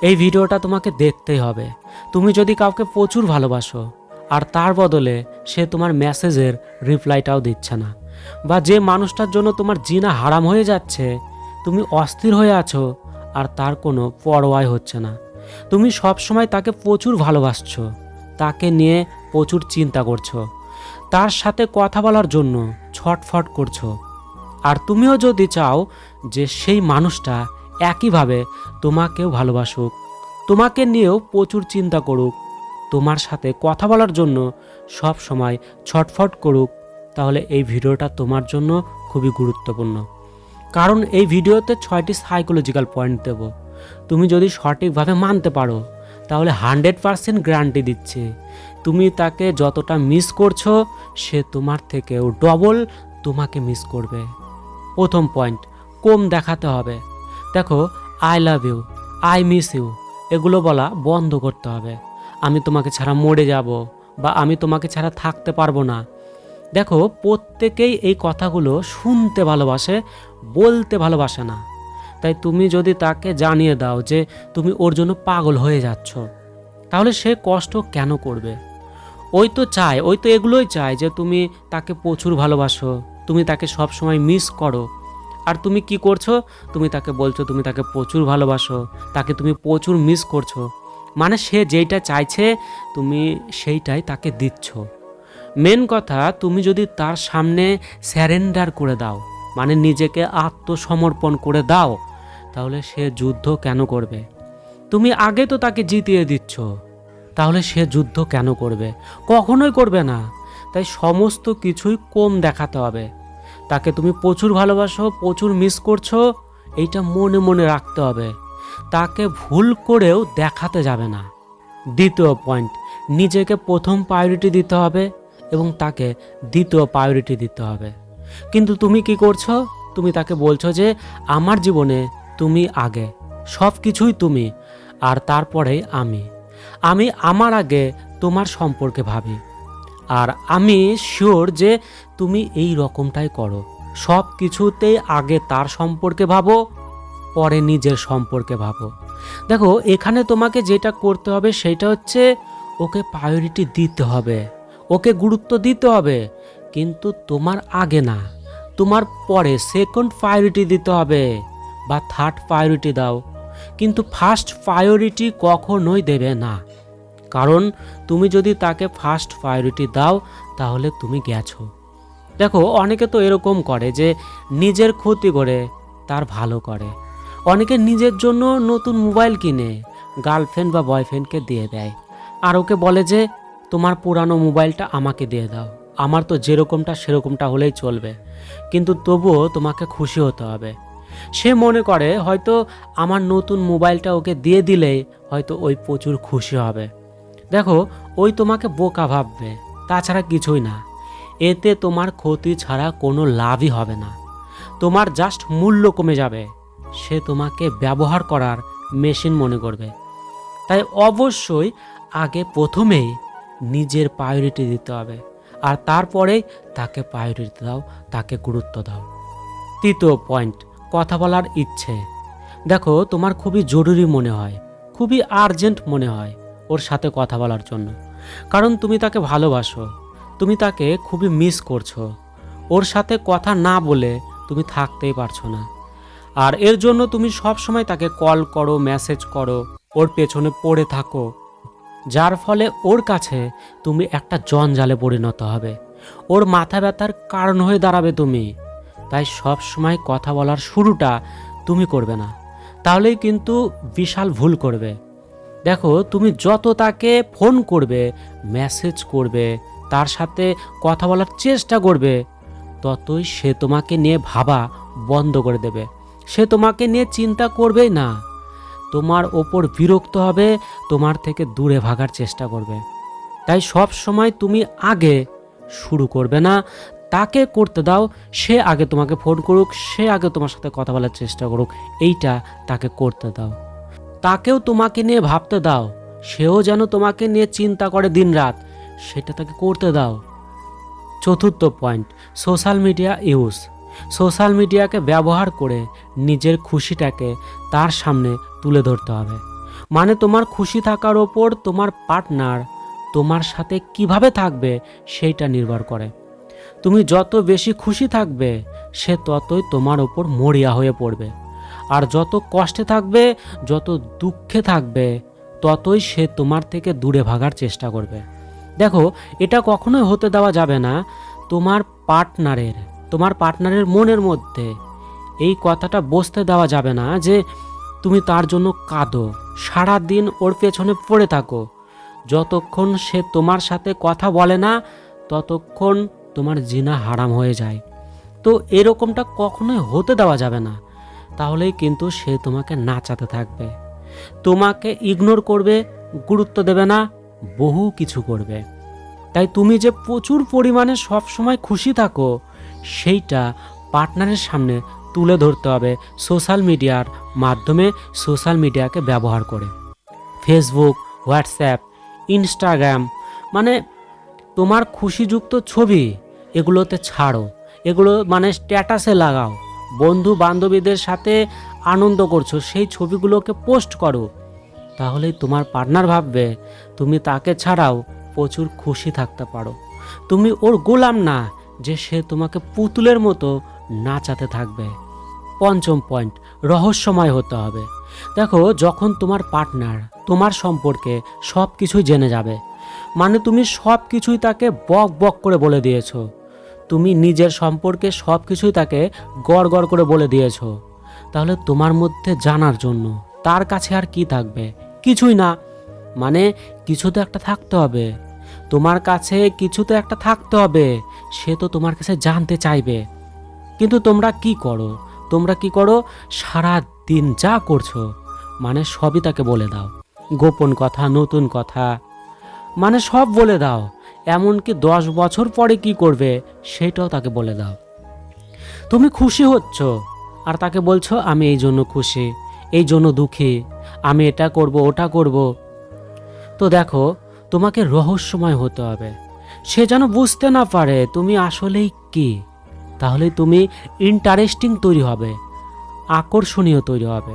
এই ভিডিওটা তোমাকে দেখতেই হবে। তুমি যদি কাউকে প্রচুর ভালোবাসো, আর তার বদলে সে তোমার মেসেজের রিপ্লাইটাও দিচ্ছে না, বা যে মানুষটার জন্য তোমার জিনা হারাম হয়ে যাচ্ছে, তুমি অস্থির হয়ে আছো, আর তার কোনো পরোয়াই হচ্ছে না। তুমি সব সময় তাকে প্রচুর ভালোবাসছো, তাকে নিয়ে প্রচুর চিন্তা করছ, তার সাথে কথা বলার জন্য ছটফট করছ, আর তুমিও যদি চাও যে সেই মানুষটা একইভাবে তোমাকেও ভালোবাসুক। তোমাকে নিয়েও প্রচুর চিন্তা করুক। তোমার সাথে কথা বলার জন্য সব সময় ছটফট করুক। তাহলে এই ভিডিওটা তোমার জন্য খুবই গুরুত্বপূর্ণ। কারণ এই ভিডিওতে ছয়টি সাইকোলজিক্যাল পয়েন্ট দেব। তুমি যদি সঠিকভাবে মানতে পারো, তাহলে হান্ড্রেড পারসেন্ট গ্যারান্টি দিচ্ছে। তুমি তাকে যতটা মিস করছ, সে তোমার থেকেও ডবল তোমাকে মিস করবে। প্রথম পয়েন্ট কম দেখাতে হবে। দেখো I love you I miss you এগুলো বলা বন্ধ করতে হবে। আমি তোমাকে ছাড়া মরে যাব বা আমি তোমাকে ছাড়া থাকতে পারব না। দেখো, প্রত্যেকেই এই কথাগুলো শুনতে ভালোবাসে, বলতে ভালোবাসে না। তাই তুমি যদি তাকে জানিয়ে দাও যে তুমি ওর জন্য পাগল হয়ে যাচ্ছ, তাহলে সে কষ্ট কেন করবে? ওই তো চায়, ওই তো এগুলোই চায় যে তুমি তাকে প্রচুর ভালোবাসো, তুমি তাকে সব সময় মিস করো। আর তুমি কি করছ? তুমি তাকে বলছো, তুমি তাকে প্রচুর ভালোবাসো, তাকে তুমি প্রচুর মিস করছ। মানে সে যেইটা চাইছে, তুমি সেইটাই তাকে দিচ্ছ। মেন কথা, তুমি যদি তার সামনে স্যারেন্ডার করে দাও মানে নিজেকে আত্মসমর্পণ করে দাও, তাহলে সে যুদ্ধ কেন করবে? তুমি আগে তো তাকে জিতিয়ে দিচ্ছ, তাহলে সে যুদ্ধ কেন করবে? কখনোই করবে না। তাই সমস্ত কিছুই কম দেখাতে হবে। তাকে তুমি প্রচুর ভালোবাসো, প্রচুর মিস করছ, এইটা মনে মনে রাখতে হবে। তাকে ভুল করেও দেখাতে যাবে না। দ্বিতীয় পয়েন্ট নিজেকে প্রথম প্রায়োরিটি দিতে হবে এবং তাকে দ্বিতীয় প্রায়োরিটি দিতে হবে। কিন্তু তুমি কি করছ? তুমি তাকে বলছো যে, আমার জীবনে তুমি আগে সব কিছুই তুমি, আর তারপরেই আমি। আমি আমার আগে তোমার সম্পর্কে ভাবি। আর আমি শিওর যে তুমি এই রকমটাই করো। সব কিছুতেই আগে তার সম্পর্কে ভাবো, পরে নিজের সম্পর্কে ভাবো। দেখো, এখানে তোমাকে যেটা করতে হবে সেটা হচ্ছে ওকে প্রায়োরিটি দিতে হবে, ওকে গুরুত্ব দিতে হবে। কিন্তু তোমার আগে না, তোমার পরে সেকেন্ড প্রায়োরিটি দিতে হবে বা থার্ড প্রায়োরিটি দাও। কিন্তু ফার্স্ট প্রায়োরিটি কখনোই দেবে না। কারণ তুমি যদি তাকে ফার্স্ট প্রায়োরিটি দাও, তাহলে তুমি গেছো। দেখো, অনেকে তো এরকম করে যে নিজের ক্ষতি করে তার ভালো করে। অনেকে নিজের জন্য নতুন মোবাইল কিনে গার্লফ্রেন্ড বা বয়ফ্রেন্ডকে দিয়ে দেয়। আর ওকে বলে যে, তোমার পুরানো মোবাইলটা আমাকে দিয়ে দাও। আমার তো যেরকমটা সেরকমটা হলেই চলবে। কিন্তু তবুও তোমাকে খুশি হতে হবে। সে মনে করে, হয়তো আমার নতুন মোবাইলটা ওকে দিয়ে দিলেই হয়তো ওই প্রচুর খুশি হবে। দেখো, ওই তোমাকে বোকা ভাববে, তাছাড়া কিছুই না। এতে তোমার ক্ষতি ছাড়া কোনো লাভই হবে না। তোমার জাস্ট মূল্য কমে যাবে। সে তোমাকে ব্যবহার করার মেশিন মনে করবে। তাই অবশ্যই আগে প্রথমেই নিজের প্রায়োরিটি দিতে হবে। আর তারপরেই তাকে প্রায়োরিটি দাও, তাকে গুরুত্ব দাও। তৃতীয় পয়েন্ট কথা বলার ইচ্ছে। দেখো, তোমার খুবই জরুরি মনে হয়, খুবই আর্জেন্ট মনে হয়। ওর সাথে কথা বলার জন্য। কারণ তুমি তাকে ভালোবাসো, তুমি তাকে খুবই মিস করছ। ওর সাথে কথা না বলে তুমি থাকতেই পারছ না। আর এর জন্য তুমি সব সময় তাকে কল করো মেসেজ করো, ওর পেছনে পড়ে থাকো। যার ফলে ওর কাছে তুমি একটা জঞ্জালে পরিণত হবে। ওর মাথা ব্যথার কারণ হয়ে দাঁড়াবে তুমি। তাই সব সময় কথা বলার শুরুটা তুমি করবে না। তাহলেই কিন্তু বিশাল ভুল করবে। দেখো, তুমি যত তাকে ফোন করবে মেসেজ করবে, তার সাথে কথা বলার চেষ্টা করবে, ততই সে তোমাকে নিয়ে ভাবা বন্ধ করে দেবে। সে তোমাকে নিয়ে চিন্তা করবেই না। তোমার ওপর বিরক্ত হবে, তোমার থেকে দূরে ভাগার চেষ্টা করবে। তাই সব সময় তুমি আগে শুরু করবে না, তাকে করতে দাও, সে আগে তোমাকে ফোন করুক, সে আগে তোমার সাথে কথা বলার চেষ্টা করুক, এইটা তাকে করতে দাও। তাকেও তোমাকে নিয়ে ভাবতে দাও। সেও যেন তোমাকে নিয়ে চিন্তা করে দিনরাত, সেটা তাকে করতে দাও। চতুর্থ point, social media use. Social মিডিয়াকে ব্যবহার করে নিজের খুশিটাকে তার সামনে তুলে ধরতে হবে। মানে তোমার খুশি থাকার ওপর তোমার পার্টনার তোমার সাথে কীভাবে থাকবে সেইটা নির্ভর করে। তুমি যত বেশি খুশি থাকবে, সে ততই তোমার ওপর মরিয়া হয়ে পড়বে। আর যত কষ্টে থাকবে, যত দুঃখে থাকবে, ততই সে তোমার থেকে দূরে ভাগার চেষ্টা করবে। দেখো, এটা কখনোই হতে দেওয়া যাবে না তোমার পার্টনারের তোমার পার্টনারের মনের মধ্যে। এই কথাটা বসতে দেওয়া যাবে না যে তুমি তার জন্য কাঁদো সারা দিন ওর পেছনে পড়ে থাকো। যতক্ষণ সে তোমার সাথে কথা বলে না, ততক্ষণ তোমার জিনা হারাম হয়ে যায়। তো এরকমটা কখনোই হতে দেওয়া যাবে না। তাহলেই কিন্তু সে তোমাকে নাচাতে থাকবে। তোমাকে ইগনোর করবে, গুরুত্ব দেবে না, বহু কিছু করবে। তাই তুমি যে প্রচুর পরিমাণে সবসময় খুশি থাকো, সেইটা পার্টনারের সামনে তুলে ধরতে হবে সোশ্যাল মিডিয়ার মাধ্যমে সোশ্যাল মিডিয়াকে ব্যবহার করে। ফেসবুক হোয়াটসঅ্যাপ ইনস্টাগ্রাম মানে তোমার খুশিযুক্ত ছবি, এগুলোতে ছাড়ো। এগুলো মানে স্ট্যাটাসে লাগাও। বন্ধু বান্ধবীদের সাথে আনন্দ করছ, সেই ছবিগুলোকে পোস্ট করো। তাহলেই তোমার পার্টনার ভাববে, তুমি তাকে ছাড়াও প্রচুর খুশি থাকতে পারো। তুমি ওর গোলাম না, যে সে তোমাকে পুতুলের মতো নাচাতে থাকবে। পঞ্চম পয়েন্ট, রহস্যময় হতে হবে। দেখো, যখন তোমার পার্টনার তোমার সম্পর্কে সব কিছুই জেনে যাবে মানে তুমি সব কিছুই তাকে বক বক করে বলে দিয়েছ। তুমি নিজের সম্পর্কে সব কিছুই তাকে গড় গড় করে বলে দিয়েছ। তাহলে তোমার মধ্যে জানার জন্য তার কাছে আর কি থাকবে? কিছুই না। মানে কিছু তো একটা থাকতে হবে। তোমার কাছে কিছু তো একটা থাকতে হবে। সে তো তোমার কাছে জানতে চাইবে। কিন্তু তোমরা কি করো? তোমরা কি করো? সারা দিন যা করছ মানে সবই তাকে বলে দাও। গোপন কথা, নতুন কথা মানে সব বলে দাও। এমনকি দশ বছর পরে কি করবে সেটাও তাকে বলে দাও। তুমি খুশি হচ্ছ আর তাকে বলছো, আমি এই জন্য খুশি, এই জন্য দুঃখী, আমি এটা করব, ওটা করব। তো দেখো, তোমাকে রহস্যময় হতে হবে। সে যেন বুঝতে না পারে, তুমি আসলেই কি? তাহলে তুমি ইন্টারেস্টিং তৈরি হবে, আকর্ষণীয় তৈরি হবে।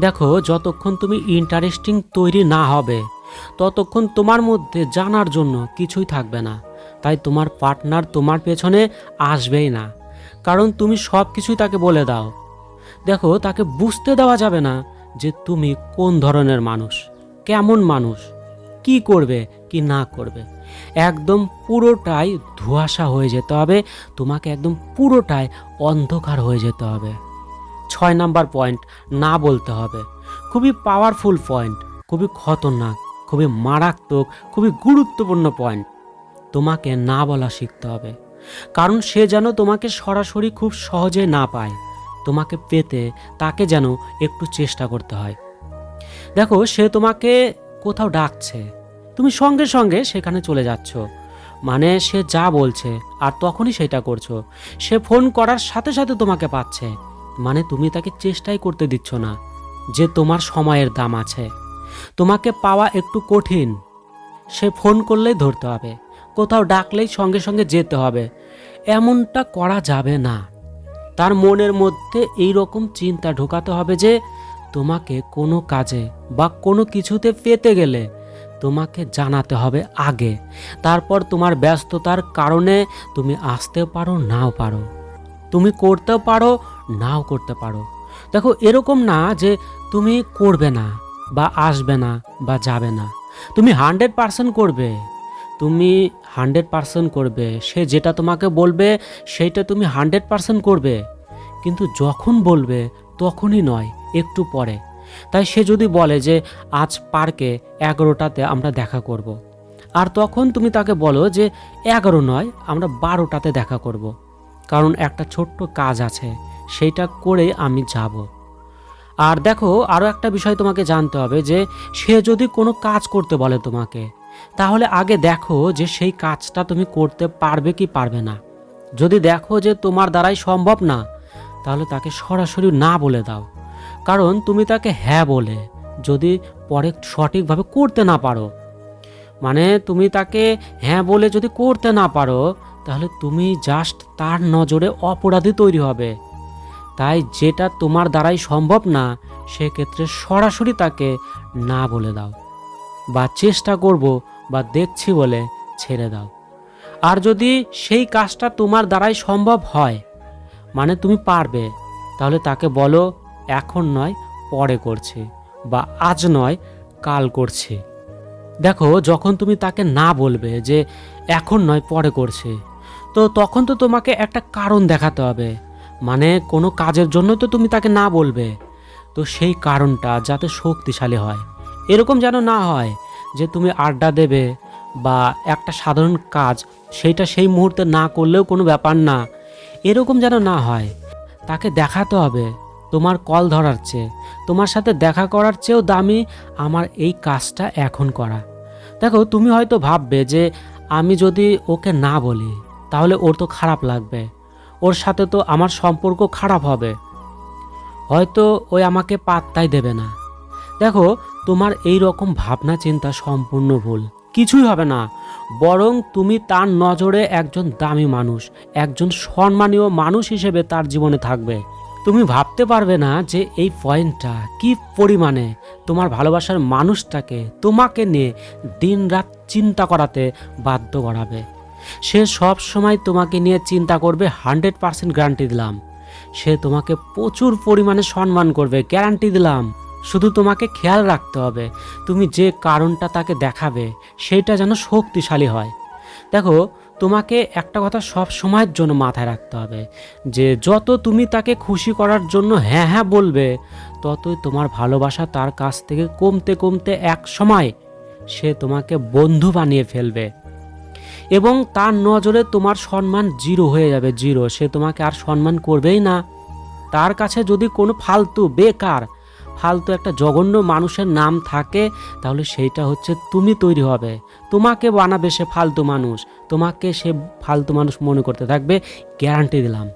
দেখো, যতক্ষণ তুমি ইন্টারেস্টিং তৈরি না হবে ততক্ষণ তোমার মধ্যে জানার জন্য কিছুই থাকবে না। তাই তোমার পার্টনার তোমার পেছনে আসবেই না। কারণ তুমি সব কিছুই তাকে বলে দাও। দেখো, তাকে বুঝতে দেওয়া যাবে না যে তুমি কোন ধরনের মানুষ, কেমন মানুষ, কি করবে, কি না করবে। একদম পুরোটাই ধোঁয়াশা হয়ে যেতে হবে, তোমাকে একদম পুরোটাই অন্ধকার হয়ে যেতে হবে। ছয় নাম্বার পয়েন্ট, না বলতে হবে। খুবই পাওয়ারফুল পয়েন্ট খুবই খতরনাক। খুবই মারাত্মক, খুবই গুরুত্বপূর্ণ পয়েন্ট তোমাকে না বলা শিখতে হবে। কারণ সে যেন তোমাকে সরাসরি খুব সহজে না পায়। তোমাকে পেতে তাকে যেন একটু চেষ্টা করতে হয়। দেখো, সে তোমাকে কোথাও ডাকছে। তুমি সঙ্গে সঙ্গে সেখানে চলে যাচ্ছ। মানে সে যা বলছে আর তখনই সেটা করছ। সে ফোন করার সাথে সাথে তোমাকে পাচ্ছে। মানে তুমি তাকে চেষ্টাই করতে দিচ্ছ না যে তোমার সময়ের দাম আছে। তোমাকে পাওয়া একটু কঠিন। সে ফোন করলেই ধরতে হবে। কোথাও ডাকলেই সঙ্গে সঙ্গে যেতে হবে। এমনটা করা যাবে না। তার মনের মধ্যে এই রকম চিন্তা ঢোকাতে হবে যে, তোমাকে কোনো কাজে বা কোনো কিছুতে পেতে গেলে তোমাকে জানাতে হবে আগে। তারপর তোমার ব্যস্ততার কারণে তুমি আসতেও পারো, নাও পারো। তুমি করতেও পারো, নাও করতে পারো। দেখো, এরকম না যে তুমি করবে না। বা আসবে না বা যাবে না। তুমি হান্ড্রেড পার্সেন্ট করবে। তুমি হান্ড্রেড পার্সেন্ট করবে। সে যেটা তোমাকে বলবে, সেইটা তুমি হান্ড্রেড পার্সেন্ট করবে। কিন্তু যখন বলবে, তখনই নয়, একটু পরে। তাই সে যদি বলে যে, আজ পার্কে এগারোটাতে আমরা দেখা করব। আর তখন তুমি তাকে বলো যে, এগারো নয়, আমরা বারোটাতে দেখা করব। কারণ একটা ছোট্ট কাজ আছে, সেইটা করে আমি যাব। আর দেখো আরও একটা বিষয় তোমাকে জানতে হবে যে সে যদি কোনো কাজ করতে বলে তোমাকে, তাহলে আগে দেখো যে সেই কাজটা তুমি করতে পারবে কি পারবে না। যদি দেখো যে তোমার দ্বারাই সম্ভব না, তাহলে তাকে সরাসরি না বলে দাও। কারণ তুমি তাকে হ্যাঁ বলে, যদি পরে সঠিকভাবে করতে না পারো। মানে তুমি তাকে হ্যাঁ বলে যদি করতে না পারো, তাহলে তুমি জাস্ট তার নজরে অপরাধী তৈরি হবে। তাই যেটা তোমার দ্বারাই সম্ভব না, সেক্ষেত্রে সরাসরি তাকে না বলে দাও। বা চেষ্টা করব বা দেখছি বলে ছেড়ে দাও। আর যদি সেই কাজটা তোমার দ্বারাই সম্ভব হয় মানে তুমি পারবে, তাহলে তাকে বলো, এখন নয়, পরে করছি বা, আজ নয়, কাল করছি দেখো, যখন তুমি তাকে না বলবে যে, এখন নয়, পরে করছে তো তখন তো তোমাকে একটা কারণ দেখাতে হবে। মানে কোনো কাজের জন্য তো তুমি তাকে না বলবে। তো সেই কারণটা যাতে শক্তিশালী হয়। এরকম যেন না হয় যে তুমি আড্ডা দেবে বা একটা সাধারণ কাজ সেইটা সেই মুহূর্তে না করলেও কোনো ব্যাপার না। এরকম যেন না হয়, তাকে দেখাতে হবে তোমার কল ধরার চেয়ে। তোমার সাথে দেখা করার চেয়েও দামি আমার এই কাজটা এখন করা। দেখো, তুমি হয়তো ভাববে যে আমি যদি ওকে না বলি, তাহলে ওর তো খারাপ লাগবে। ওর সাথে তো আমার সম্পর্ক খারাপ হবে। হয়তো ওই আমাকে পাত্তাই দেবে না। দেখো, তোমার এই রকম ভাবনা চিন্তা সম্পূর্ণ ভুল। কিছুই হবে না। বরং তুমি তার নজরে একজন দামি মানুষ, একজন সম্মানীয় মানুষ হিসেবে তার জীবনে থাকবে। তুমি ভাবতে পারবে না যে এই পয়েন্টটা কি পরিমাণে তোমার ভালোবাসার মানুষটাকে তোমাকে নিয়ে দিনরাত চিন্তা করাতে বাধ্য করাবে। সে সব সময় তোমাকে নিয়ে চিন্তা করবে, হান্ড্রেড পার্সেন্ট গ্যারান্টি দিলাম। সে তোমাকে প্রচুর পরিমাণে সম্মান করবে গ্যারান্টি দিলাম। শুধু তোমাকে খেয়াল রাখতে হবে, তুমি যে কারণটা তাকে দেখাবে, সেটা যেন শক্তিশালী হয়। দেখো, তোমাকে একটা কথা সব সময়ের জন্য মাথায় রাখতে হবে, যে যত তুমি তাকে খুশি করার জন্য হ্যাঁ হ্যাঁ বলবে, ততই তোমার ভালোবাসা তার কাছ থেকে কমতে কমতে এক সময় সে তোমাকে বন্ধু বানিয়ে ফেলবে। এবং তার নজরে তোমার সম্মান জিরো হয়ে যাবে, জিরো। সে তোমাকে আর সম্মান করবেই না। তার কাছে যদি কোনো ফালতু, বেকার, ফালতু একটা জঘন্য মানুষের নাম থাকে, তাহলে সেইটা হচ্ছে তুমি তৈরি হবে। তোমাকে বানাবে সে ফালতু মানুষ। তোমাকে সে ফালতু মানুষ মনে করতে থাকবে, গ্যারান্টি দিলাম।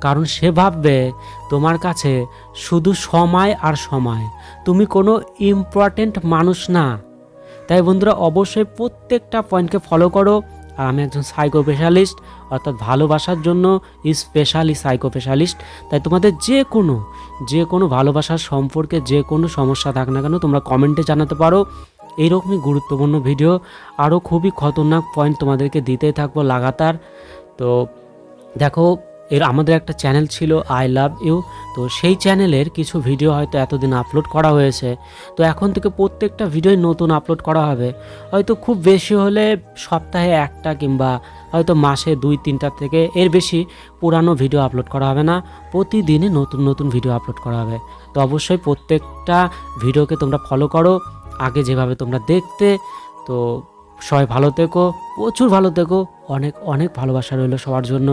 কারণ সে ভাববে, তোমার কাছে শুধু সময় আর সময়। তুমি কোনো ইম্পর্টেন্ট মানুষ না। তাই বন্ধুরা, অবশ্যই প্রত্যেকটা পয়েন্টকে ফলো করো। আর আমি একজন সাইকোপেশালিস্ট অর্থাৎ ভালোবাসার জন্য স্পেশালি সাইকো স্পেশালিস্ট তাই তোমাদের যে কোনো যে কোনো ভালোবাসার সম্পর্কে যে কোনো সমস্যা থাক না কেন, তোমরা কমেন্টে জানাতে পারো। এইরকমই গুরুত্বপূর্ণ ভিডিও আরও খুবই খতরনাক পয়েন্ট তোমাদেরকে দিতেই থাকব লাগাতার। তো দেখো এর আমাদের একটা চ্যানেল ছিল আই লাভ ইউ তো সেই চ্যানেলের কিছু ভিডিও হয়তো এতদিন আপলোড করা হয়েছে। তো এখন থেকে প্রত্যেকটা ভিডিওই নতুন আপলোড করা হবে। হয়তো খুব বেশি হলে সপ্তাহে একটা কিংবা হয়তো মাসে দুই, তিনটা থেকে এর বেশি পুরানো ভিডিও আপলোড করা হবে না, প্রতিদিনই নতুন নতুন ভিডিও আপলোড করা হবে। তো অবশ্যই প্রত্যেকটা ভিডিওকে তোমরা ফলো করো, আগে যেভাবে তোমরা দেখতে। তো সবাই ভালো থেকো, প্রচুর ভালো থেকো, অনেক অনেক ভালোবাসা রইল সবার জন্য।